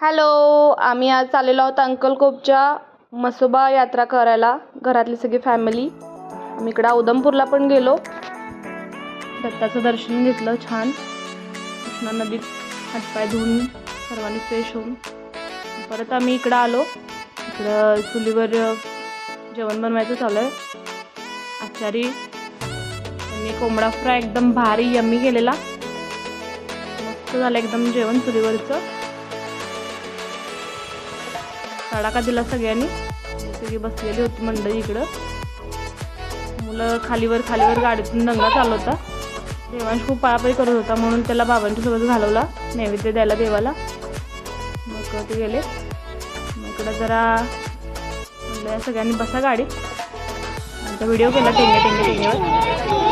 Hello आम्ही आज चाललेलो आहोत अंकलकोपच्या मसोबा यात्रा करायला घरातली सगळी फॅमिली आम्ही इकडं उदमपूरला पण गेलो. दत्ताचं दर्शन घेतलं छान. कृष्णा नदीत हातपाय धुवून सर्वांनी फ्रेश होऊन. परत आम्ही इकडं आलो. इकडं चुलीवर जेवण बनवायचं चालू आहे. आचारी त्यांनी कोंबडा फ्राय एकदम भारी यम्मी केलेला. मस्त झालं एकदम जेवण चुलीवरचं. तडाखा दिला सगळ्यांनी. सगळी बसलेली होती मंडळी इकडं. मुलं खालीवर खालीवर गाडीतून दंगा चालवता. होता देवांश खूप पळापळी करत होता म्हणून त्याला बाबांच्या सोबत घालवला नैवेद्य द्यायला देवाला. मग ते गेले. इकडं जरा म्हणलं या सगळ्यांनी बसा गाडीत. आमचा व्हिडिओ केला टेंगे टेंगे टेंगेवर.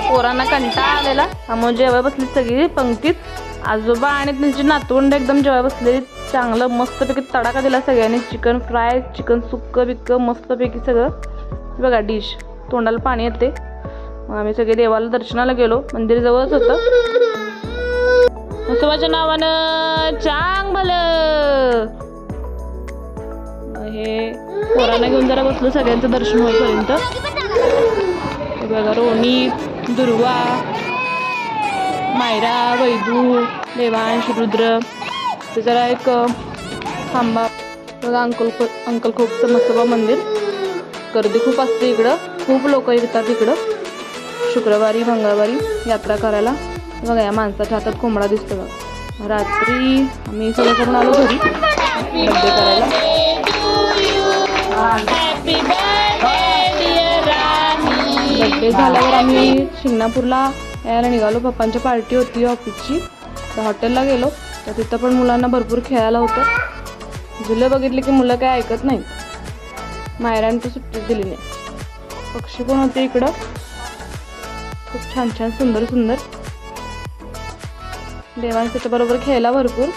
पोरांना कंटाळा आलेला. त्यामुळे जेवाय बसली सगळी पंक्तीत. आजोबा आणि त्यांची नातवंड एकदम जेवाय बसलेली. चांगलं मस्तपैकी तडाखा दिला सगळ्यांनी. चिकन फ्राय चिकन सुक्क बिक्क मस्तपैकी सगळं. बघा डिश तोंडाला पाणी येते. मग आम्ही सगळे देवाला दर्शनाला गेलो. मंदिर जवळच होतं. मसोबाच्या नावानं चांग भलं हे पोरांना घेऊन जरा बसलो सगळ्यांचं दर्शन होईपर्यंत. बघा रोनी. दुर्वा मायरा वैदू देवांश रुद्र. ते जरा एक थांबा. बघा अंकल अंकलखोपचं मसोबा मंदिर. गर्दी खूप असते इकडं. खूप लोक येतात इकडं. शुक्रवारी मंगळवारी यात्रा करायला. बघा या माणसाच्या हातात कोंबडा दिसतो बघा. रात्री आम्ही सगळं करून आलो घरी. बड्डे करायला. ते झाल्यावर आम्ही शिंगणापूरला यायला निघालो. पप्पांची पार्टी होती ऑफिसची तर हॉटेलला गेलो. तर तिथं पण मुलांना भरपूर खेळायला होतं. जुलं बघितले की मुलं काय ऐकत नाही मायराने तर सुट्टीच दिली नाही. पक्षी पण होते इकडं. खूप छान छान सुंदर सुंदर. देवांच्या त्याच्याबरोबर खेळला भरपूर.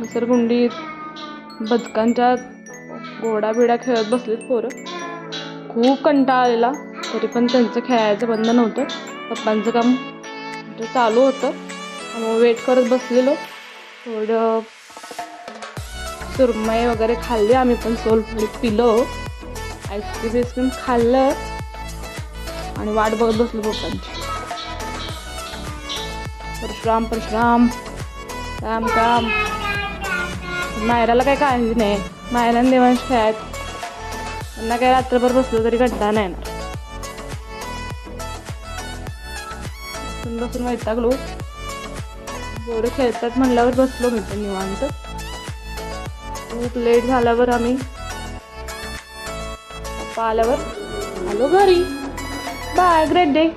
घसरगुंडीत बदकांच्या घोडा बिडा खेळत बसलीत पोरं. खूप कंटाळा आलेला तरी पण त्यांचं खेळायचं बंद नव्हतं. पप्पांचं काम म्हणजे चालू होतं. त्यामुळे वेट करत बसलेलो. थोडं सुरमई वगैरे खाल्ली आम्ही पण सोलपुरी पिलो. आईस्क्रीम बिस्क्रीम खाल्लं. आणि वाट बघत बसलो पप्पांची. परशुराम परशुराम. राम काम मायराला काही काळजी नाही. मायरा देवांश खेळायत. त्यांना काही रात्रभर बसलो तरी कंटाळा नाही येणार. बसून बसून वैतागलो. एवढे खेळतात म्हणल्यावर बसलो मी पण निवांत. खूप लेट झाल्यावर आम्ही पप्पा आल्यावर आलो घरी. Bye great day